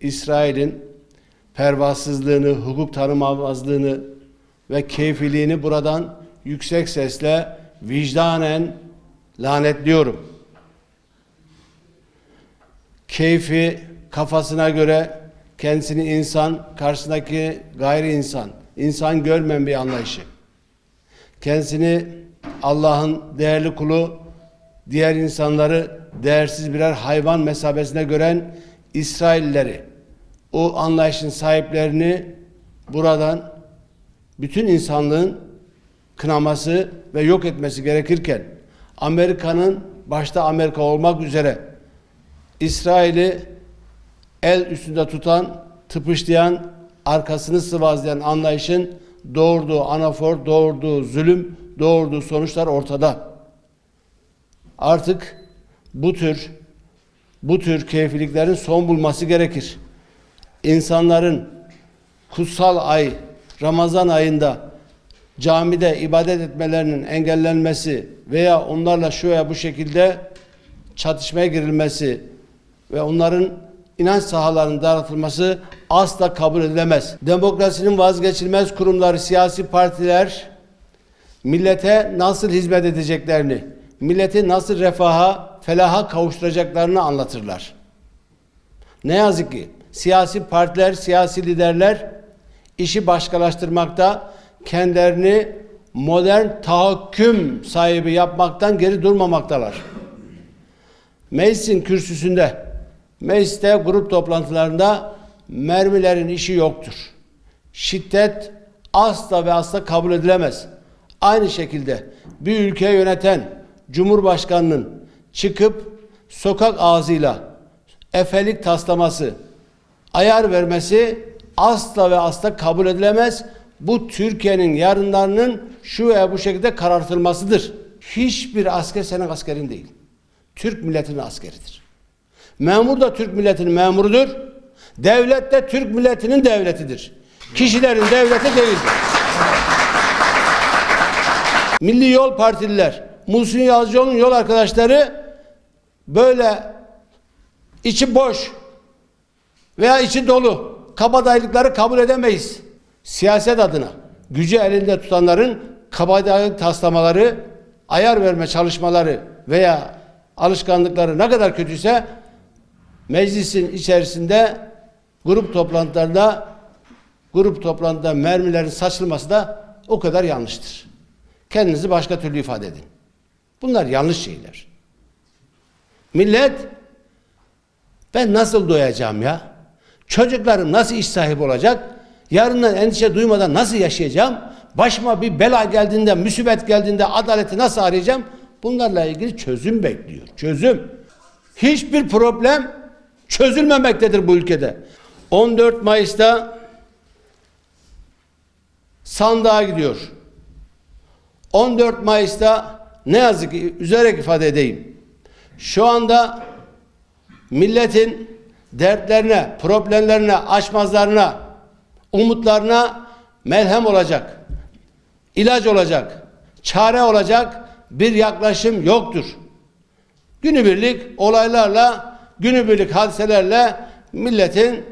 İsrail'in pervasızlığını, hukuk tanımamazlığını ve keyfiliğini buradan yüksek sesle vicdanen lanetliyorum. Keyfi kafasına göre kendisini insan, karşısındaki gayri insan, insan görmeyen bir anlayışı. Kendisini Allah'ın değerli kulu, diğer insanları değersiz birer hayvan mesabesine gören İsraillileri, o anlayışın sahiplerini buradan bütün insanlığın kınaması ve yok etmesi gerekirken Amerika'nın başta Amerika olmak üzere İsrail'i el üstünde tutan, tıpışlayan, arkasını sıvazlayan anlayışın doğurduğu anafor, doğurduğu zulüm, doğurduğu sonuçlar ortada. Artık bu tür bu tür keyfiliklerin son bulması gerekir. İnsanların kutsal ay Ramazan ayında camide ibadet etmelerinin engellenmesi veya onlarla veya bu şekilde çatışmaya girilmesi ve onların inanç sahalarının dağıtılması asla kabul edilemez. Demokrasinin vazgeçilmez kurumları, siyasi partiler millete nasıl hizmet edeceklerini, milleti nasıl refaha, felaha kavuşturacaklarını anlatırlar. Ne yazık ki siyasi partiler, siyasi liderler işi başkalaştırmakta, kendilerini modern tahakküm sahibi yapmaktan geri durmamaktalar. Meclisin kürsüsünde, mecliste grup toplantılarında mermilerin işi yoktur. Şiddet asla ve asla kabul edilemez. Aynı şekilde bir ülkeyi yöneten Cumhurbaşkanının çıkıp sokak ağzıyla efelik taslaması, ayar vermesi asla ve asla kabul edilemez. Bu Türkiye'nin yarınlarının şu veya bu şekilde karartılmasıdır. Hiçbir asker senin askerin değil. Türk milletinin askeridir. Memur da Türk milletinin memurudur. Devlet de Türk milletinin devletidir. Kişilerin devleti değildir. Milli Yol Partililer, Muhsin Yazıcıoğlu'nun yol arkadaşları böyle içi boş veya içi dolu kabadayılıkları kabul edemeyiz. Siyaset adına gücü elinde tutanların kabadayılık taslamaları, ayar verme çalışmaları veya alışkanlıkları ne kadar kötüyse meclisin içerisinde grup toplantılarında grup toplantıda mermilerin saçılması da o kadar yanlıştır. Kendinizi başka türlü ifade edin. Bunlar yanlış şeyler. Millet ben nasıl doyacağım ya? Çocuklarım nasıl iş sahibi olacak? Yarından endişe duymadan nasıl yaşayacağım? Başıma bir bela geldiğinde, musibet geldiğinde adaleti nasıl arayacağım? Bunlarla ilgili çözüm bekliyor. Çözüm. Hiçbir problem çözülmemektedir bu ülkede. 14 Mayıs'ta sandığa gidiyor. 14 Mayıs'ta ne yazık ki üzerek ifade edeyim. Şu anda milletin dertlerine, problemlerine, açmazlarına, umutlarına melhem olacak. ilaç olacak. Çare olacak bir yaklaşım yoktur. Günübirlik olaylarla, günübirlik hadiselerle milletin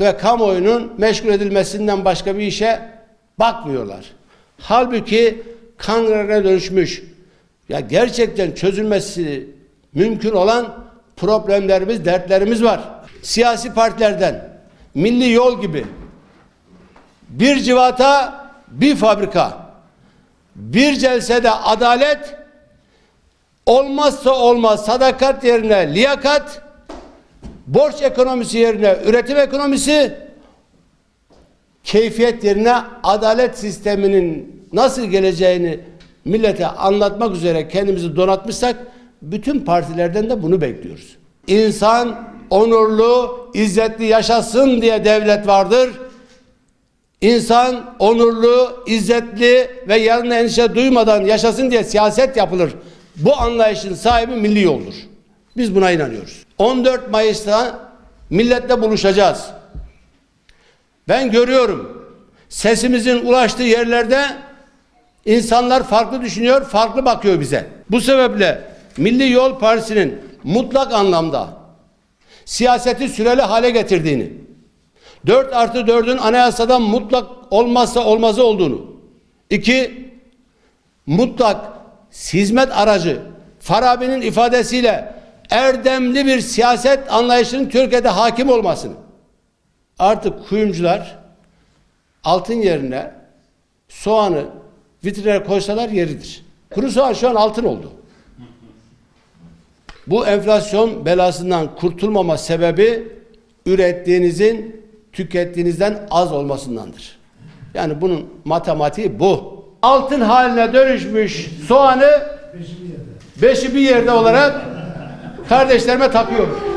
ve kamuoyunun meşgul edilmesinden başka bir işe bakmıyorlar. Halbuki kangrene dönüşmüş, ya gerçekten çözülmesi mümkün olan problemlerimiz, dertlerimiz var. Siyasi partilerden, milli yol gibi bir civata bir fabrika, bir celsede adalet, olmazsa olmaz sadakat yerine liyakat, borç ekonomisi yerine üretim ekonomisi, keyfiyet yerine adalet sisteminin nasıl geleceğini millete anlatmak üzere kendimizi donatmışsak bütün partilerden de bunu bekliyoruz. İnsan onurlu, izzetli yaşasın diye devlet vardır. İnsan onurlu, izzetli ve yarın endişe duymadan yaşasın diye siyaset yapılır. Bu anlayışın sahibi milli yoldur. Biz buna inanıyoruz. 14 Mayıs'ta milletle buluşacağız. Ben görüyorum sesimizin ulaştığı yerlerde insanlar farklı düşünüyor, farklı bakıyor bize. Bu sebeple Milli Yol Partisi'nin mutlak anlamda siyaseti süreli hale getirdiğini, 4 artı 4'ün anayasadan mutlak olmazsa olmazı olduğunu, iki, mutlak hizmet aracı Farabi'nin ifadesiyle erdemli bir siyaset anlayışının Türkiye'de hakim olmasını, artık kuyumcular altın yerine soğanı vitrine koysalar yeridir. Kuru soğan şu an altın oldu. Bu enflasyon belasından kurtulmama sebebi ürettiğinizin tükettiğinizden az olmasındandır. Yani bunun matematiği bu. Altın haline dönüşmüş soğanı beşi bir yerde olarak kardeşlerime takıyorum.